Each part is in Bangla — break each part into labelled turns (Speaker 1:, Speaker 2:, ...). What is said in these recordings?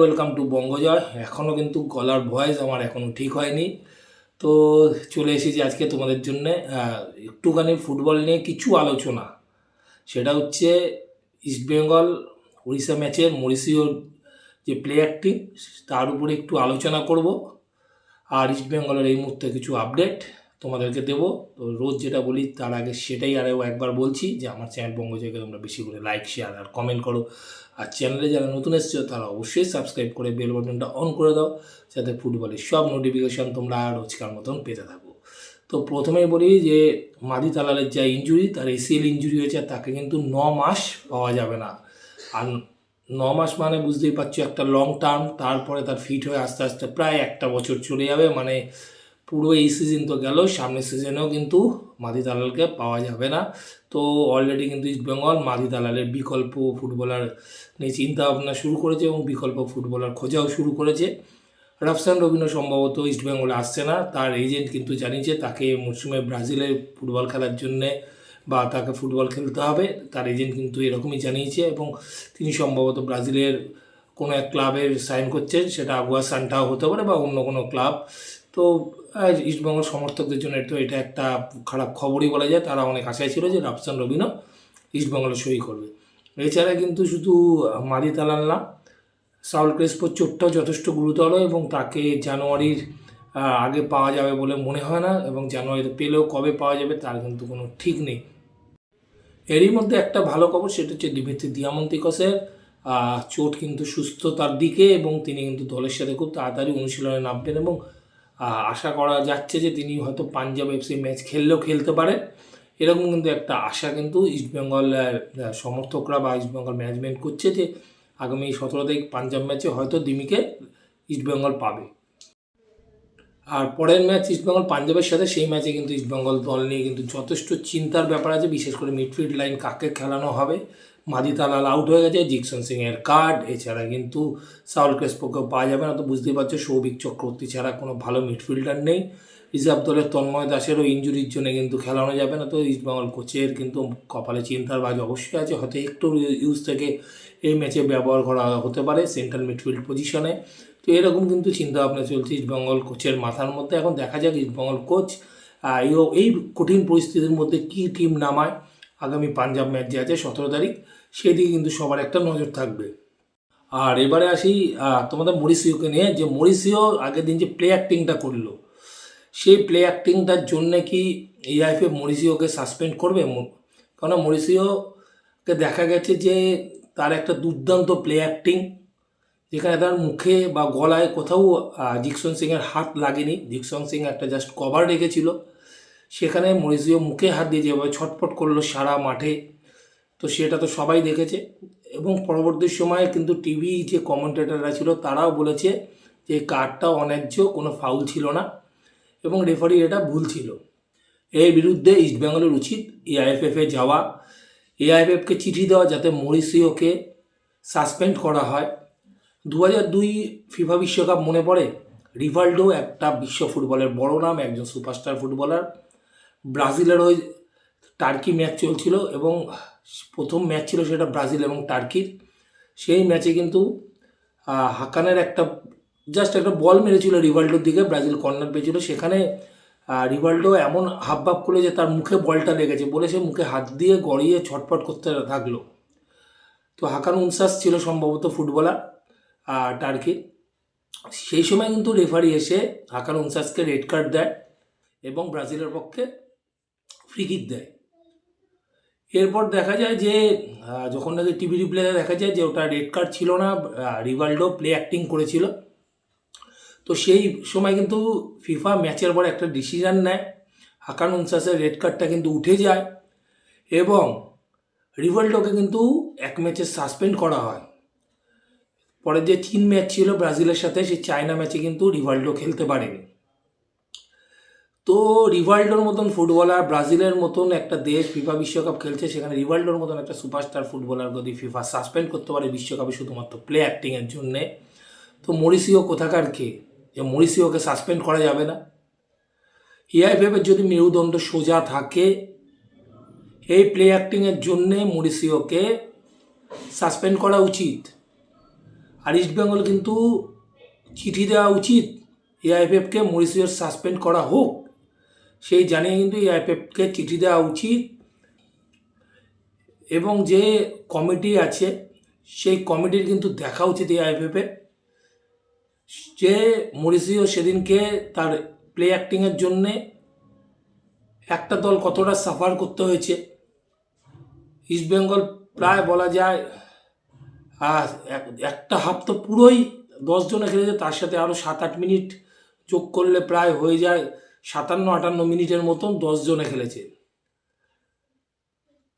Speaker 1: ওয়েলকাম টু বঙ্গজয় এখনও কিন্তু গলার ভয়েস আমার এখনও ঠিক হয়নি। তো চলে এসেছি আজকে তোমাদের জন্য। একটুখানি ফুটবল নিয়ে কিছু আলোচনা। সেটা হচ্ছে ইস্টবেঙ্গল উড়িষ্যা ম্যাচের মরিসিওর যে প্লেয়ারটি তার উপরে একটু আলোচনা করব। আর ইস্টবেঙ্গলের এই মুহূর্তে কিছু আপডেট তোমাদেরকে দেবো। তো রোজ যেটা বলি, তার আগে সেটাই আরও একবার বলছি যে, আমার চ্যানেল বঙ্গজয়কে তোমরা বেশি করে লাইক শেয়ার আর কমেন্ট করো। আর চ্যানেলে যারা নতুন এসছো, তারা অবশ্যই সাবস্ক্রাইব করে বেল বাটনটা অন করে দাও, যাতে ফুটবলের সব নোটিফিকেশান তোমরা রোজকার মতন পেতে থাকো। তো প্রথমেই বলি যে, মাদি তালালের যা ইঞ্জুরি তার এসিএল ইঞ্জুরি হয়েছে তাকে কিন্তু ন মাস পাওয়া যাবে না। আর ন মাস মানে বুঝতেই পারছ একটা লং টার্ম তারপরে তার ফিট হয়ে আস্তে আস্তে প্রায় একটা বছর চলে যাবে। মানে পুরো এই সিজন তো গেল, সামনের সিজনেও কিন্তু মাদি দালালকে পাওয়া যাবে না। তো অলরেডি কিন্তু ইস্টবেঙ্গল মাদি দালালের বিকল্প ফুটবলার নিয়ে চিন্তা ভাবনা শুরু করেছে এবং বিকল্প ফুটবলার খোঁজাও শুরু করেছে। রাফসান রবিনো সম্ভবত ইস্টবেঙ্গলে আসছে না, তার এজেন্ট কিন্তু জানিয়েছে তাকে মরশুমে ব্রাজিলে ফুটবল খেলার জন্যে বা তাকে ফুটবল খেলতে হবে, তার এজেন্ট কিন্তু এরকমই জানিয়েছে এবং তিনি সম্ভবত ব্রাজিলের কোনো এক ক্লাবের সাইন করছেন, সেটা আগুয়া সান্টাও হতে পারে বা অন্য কোনো ক্লাব তো ইস্টবেঙ্গল সমর্থকদের জন্য তো এটা একটা খারাপ খবরই বলা যায়। তারা অনেক আশায় ছিল যে রাফসান রবিনো ইস্টবেঙ্গলে সই করবে। এছাড়া কিন্তু শুধু মাদি তালাল না, সাউল ক্রেসপোর চোটটাও যথেষ্ট গুরুতর এবং তাকে জানুয়ারির আগে পাওয়া যাবে বলে মনে হয় না এবং জানুয়ারিতে পেলেও কবে পাওয়া যাবে তার কিন্তু কোনো ঠিক নেই। এরই মধ্যে একটা ভালো খবর, সেটা হচ্ছে দিমিত্রি দিয়ামন্তিকসের চোট কিন্তু সুস্থতার দিকে এবং তিনি কিন্তু দলের সাথে খুব তাড়াতাড়ি অনুশীলনে নামবেন এবং আশা করা যাচ্ছে যে তিনি হয়তো পাঞ্জাব এফসি ম্যাচ খেললেও খেলতে পারে। এরকম কিন্তু একটা আশা কিন্তু ইস্টবেঙ্গল সমর্থকরা বা ইস্টবেঙ্গল ম্যানেজমেন্ট করছে যে আগামী সতেরো তারিখ পাঞ্জাব ম্যাচে হয়তো দিমিকে ইস্টবেঙ্গল পাবে। আর পরের ম্যাচ ইস্টবেঙ্গল পাঞ্জাবের সাথে, সেই ম্যাচে কিন্তু ইস্টবেঙ্গল দল নিয়ে কিন্তু যথেষ্ট চিন্তার ব্যাপার আছে। বিশেষ করে মিডফিল্ড লাইন কাকে খেলানো হবে? মাদি তালাল আউট হয়ে গেছে, জিকসন সিং এর কার্ড এছাড়া কিন্তু সাউল ক্রেসপোকেও পাওয়া যাবে না। তো বুঝতেই পারছ, সৌভিক চক্রবর্তী ছাড়া কোনো ভালো মিডফিল্ডার নেই। রিজার্ভ দলের তন্ময় দাসেরও ইঞ্জুরির জন্য কিন্তু খেলানো যাবে না। তো ইস্টবেঙ্গল কোচের কিন্তু কপালে চিন্তার বাজ অবশ্যই আছে। হয়তো একটু ইউজ থেকে এই ম্যাচে ব্যবহার করা হতে পারে সেন্ট্রাল মিডফিল্ড পজিশনে তো এরকম কিন্তু চিন্তা ভাবনা চলছে ইস্টবেঙ্গল কোচের মাথার মধ্যে। এখন দেখা যাক ইস্টবেঙ্গল কোচ এই- কঠিন পরিস্থিতির মধ্যে কী টিম নামায়। আগামী পাঞ্জাব ম্যাচ যে আছে সতেরো তারিখ, সেদিকে কিন্তু সবার একটা নজর থাকবে। আর এবারে আসি তোমাদের মরিসিওকে নিয়ে। যে মরিসিও আগের দিন যে প্লে অ্যাক্টিংটা করল, সেই প্লে অ্যাক্টিংটার জন্য কি এআইএফএ মরিসিওকে সাসপেন্ড করবে? কারণ মরিসিওকে দেখা গেছে যে তার একটা দুর্দান্ত প্লে অ্যাক্টিং যেখানে তার মুখে বা গলায় কোথাও জিকসন সিংয়ের হাত লাগেনি। জিকসন সিং একটা জাস্ট কভার রেখেছিল। সেখানে মরিসিও মুখে হাত দিয়ে যেভাবে ছটফট করল সারা মাঠে, তো সেটা তো সবাই দেখেছে। এবং পরবর্তী সময়ে কিন্তু টিভি যে কমেন্টেটাররা ছিল, তারাও বলেছে যে কার্ডটা অন্যায্য, কোনো ফাউল ছিল না এবং রেফারি এটা ভুল ছিল। এর বিরুদ্ধে ইস্টবেঙ্গলের উচিত এআইএফএফে যাওয়া। এআইএফএফকে চিঠি দেওয়া যাতে মরিসিওকে সাসপেন্ড করা হয়। দু হাজার দুই ফিফা বিশ্বকাপ মনে পড়ে? রিভাল্ডো একটা বিশ্ব ফুটবলের বড় নাম, একজন সুপারস্টার ফুটবলার। ব্রাজিলের ওই টার্কি ম্যাচ চলছিল এবং প্রথম ম্যাচ ছিল সেটা ব্রাজিল এবং টার্কির। সেই ম্যাচে কিন্তু হাকানের একটা, জাস্ট একটা বল মেরেছিল রিভাল্ডোর দিকে, ব্রাজিল কর্নার পেয়েছিল। সেখানে রিভাল্ডো এমন হাব ভাব করল যে তার মুখে বলটা লেগেছে বলে সে মুখে হাত দিয়ে গড়িয়ে ছটফট করতে থাকল। তো হাকান উনসাস ছিল সম্ভবত ফুটবলার। আহ, টার্কির সেই সময় কিন্তু রেফারি এসে হাকান উনসাসকে রেড কার্ড দেয় এবং ব্রাজিলের পক্ষে ফ্রি কিক দেয়। এরপর দেখা যায় যে যখন নাকি টিভি রিপ্লেতে দেখা যায় যে ওটা রেড কার্ড ছিল না রিভাল্ডো প্লে অ্যাক্টিং করেছিল। তো সেই সময় কিন্তু ফিফা ম্যাচের পর একটা ডিসিশন নেয়। হাকান উনসাসের রেড কার্ডটা কিন্তু উঠে যায় এবং রিভাল্ডোকে কিন্তু এক ম্যাচে সাসপেন্ড করা হয়। পরে যে চীন ম্যাচ ছিল ব্রাজিলের সাথে, সেই চায়না ম্যাচে কিন্তু রিভাল্ডো খেলতে পারেনি। তো রিভাল্ডোর মতন ফুটবলার ব্রাজিলের মতন একটা দেশ ফিফা বিশ্বকাপ খেলছে, সেখানে রিভাল্ডোর মতন একটা সুপারস্টার ফুটবলার যদি ফিফা সাসপেন্ড করতে পারে বিশ্বকাপে শুধুমাত্র প্লে অ্যাক্টিংয়ের জন্যে, তো মরিসিও কোথাকার কে? যে মরিসিওকে সাসপেন্ড করা যাবে না। এআইএফএফের যদি মেরুদণ্ড সোজা থাকে, এই প্লে অ্যাক্টিংয়ের জন্যে মরিসিওকে সাসপেন্ড করা উচিত। আর ইস্ট বেঙ্গল কিন্তু চিঠি দেওয়া উচিত। এআইএফএফকে মরিশিয়াস সাসপেন্ড করা হোক, সেই জানিয়ে কিন্তু এআইএফএফকে চিঠি দেওয়া উচিত। এবং যে কমিটি আছে, সেই কমিটির কিন্তু দেখা উচিত এআইএফএফে যে মরিসিও সেদিনকে তার প্লে অ্যাক্টিংয়ের জন্যে একটা দল কতটা সাফার করতে হয়েছে। ইস্টবেঙ্গল প্রায় বলা যায় একটা হাফ তো পুরোই দশজনে খেলেছে তার সাথে আরও সাত আট মিনিট যোগ করলে প্রায় হয়ে যায় সাতান্ন, আটান্ন মিনিটের মতন দশজনে খেলেছে।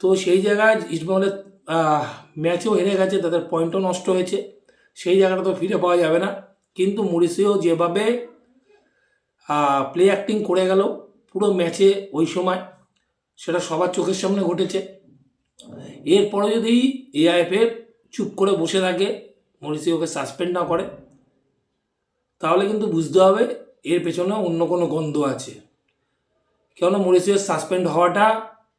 Speaker 1: তো সেই জায়গায় ইস্টবেঙ্গলের ম্যাচেও হেরে গেছে, তাদের পয়েন্টও নষ্ট হয়েছে। সেই জায়গাটা তো ফিরে পাওয়া যাবে না। কিন্তু মরিসিও যেভাবে প্লে অ্যাক্টিং করে গেল, পুরো ম্যাচে ওই সময়, সেটা সবার চোখের সামনে ঘটেছে। এরপরে যদি এআইএফএফ চুপ করে বসে থাকে। মরিসিওকে সাসপেন্ড না করে। তাহলে কিন্তু বুঝতে হবে এর পেছনে অন্য কোনো গন্ধ আছে। কেননা মরিসিওর সাসপেন্ড হওয়াটা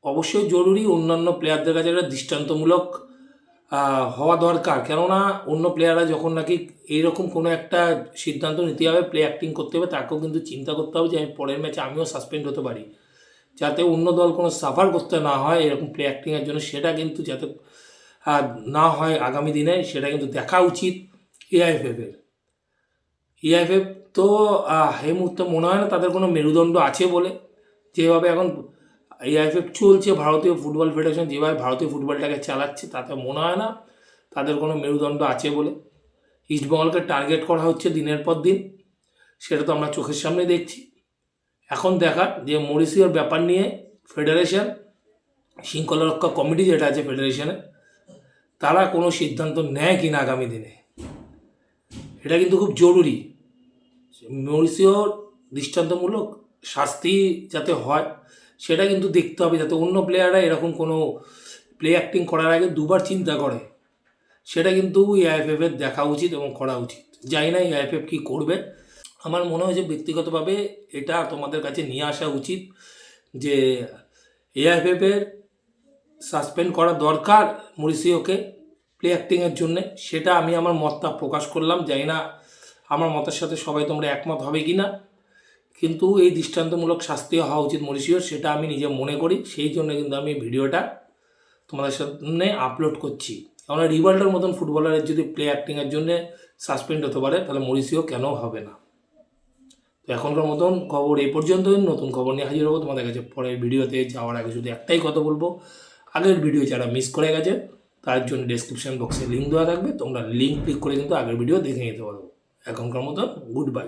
Speaker 1: অবশ্যই জরুরি। অন্যান্য প্লেয়ারদের কাছে একটা দৃষ্টান্তমূলক হওয়া দরকার। কেননা অন্য প্লেয়াররা যখন নাকি এইরকম কোনো একটা সিদ্ধান্ত নিতে হবে প্লে অ্যাক্টিং করতে হবে, তাকেও কিন্তু চিন্তা করতে হবে যে আমি পরের ম্যাচে আমিও সাসপেন্ড হতে পারি। যাতে অন্য দল কোনো সাফার করতে না হয়, এরকম প্লে অ্যাক্টিংয়ের জন্য। সেটা কিন্তু যাতে না হয় আগামী দিনে সেটা কিন্তু দেখা উচিত এআইএফএফের এআইএফএফ তো এই মুহূর্তে মনে হয় না তাদের কোনো মেরুদণ্ড আছে বলে। যেভাবে এখন এআইএফএফ চলছে, ভারতীয় ফুটবল ফেডারেশন যেভাবে ভারতীয় ফুটবলটাকে চালাচ্ছে, তাতে মনে হয় না তাদের কোনো মেরুদণ্ড আছে বলে। ইস্টবেঙ্গলকে টার্গেট করা হচ্ছে দিনের পর দিন, সেটা তো আমরা চোখের সামনে দেখছি। এখন দেখা যে মরিসিওর ব্যাপার নিয়ে ফেডারেশন, শৃঙ্খলা রক্ষা কমিটি যেটা আছে ফেডারেশনে তারা কোনো সিদ্ধান্ত নেয় কিনা আগামী দিনে। এটা কিন্তু খুব জরুরি। মরিসিওর দৃষ্টান্তমূলক শাস্তি যাতে হয়, সেটা কিন্তু দেখতে হবে, যাতে অন্য প্লেয়াররা এরকম কোনো প্লে অ্যাক্টিং করার আগে দুবার চিন্তা করে। সেটা কিন্তু এর দেখা উচিত এবং করা উচিত। জানি না এআইএফএফ কী করবে। আমার মনে হয় যে ব্যক্তিগতভাবে এটা তোমাদের কাছে নিয়ে আসা উচিত যে এআইএফএফ এর সাসপেন্ড করা দরকার মরিসিওকে প্লে অ্যাক্টিংয়ের জন্যে। সেটা আমি আমার মতটা প্রকাশ করলাম, জানি না আমার মতের সাথে সবাই তোমরা একমত হবে কি না। কিন্তু এই দৃষ্টান্তমূলক শাস্তি হওয়া উচিত মরিসিওর, সেটা আমি নিজে মনে করি। সেই জন্য কিন্তু আমি ভিডিওটা তোমাদের সামনে আপলোড করছি। আমরা রিভাল্ডোর মতন ফুটবলারের যদি প্লে অ্যাক্টিংয়ের জন্য সাসপেন্ড হতে পারে, তাহলে মরিসিও কেন হবে না? তো এখনকার মতন খবর এই পর্যন্তই। নতুন খবর নিয়ে হাজির হব তোমাদের কাছে পরে ভিডিওতে। যাওয়ার আগে শুধু একটাই কথা বলব আগের ভিডিও যারা মিস করে গেছে, তার জন্য ডেসক্রিপশন বক্সে লিঙ্ক দেওয়া থাকবে। তোমরা লিঙ্ক ক্লিক করে কিন্তু আগের ভিডিও দেখে নিতে পারো। এখনকার মতো গুড বাই